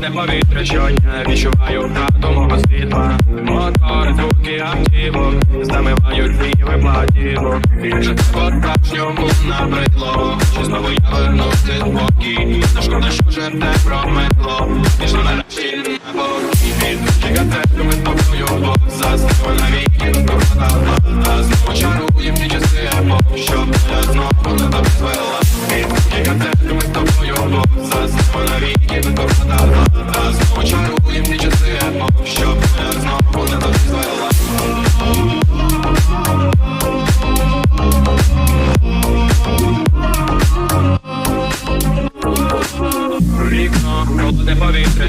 холодне повітря щодня Відчуваю втрату мого світла Мотори, звуки автівок Замивають твій виплатівок Більше по-справжньому набридло Чи знову я вернувся Та шкода, що вже те прометло Пішло нарешті на бокій Чекати ми з тобою Бог застигла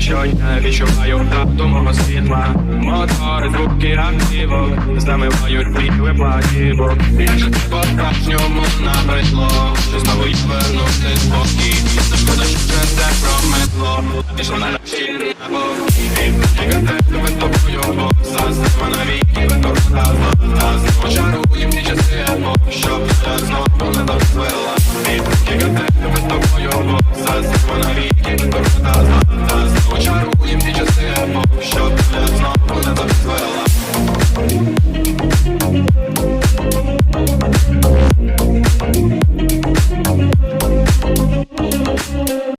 щодня Відчуваю втрату мого світла. Мотори, звуки автівок Замивають твій платівок Більше це по-справжньому набридло Що знову я вернувся спокій що це прометло Пішло на бокій Чекати ми з тобою Бог застигла навіки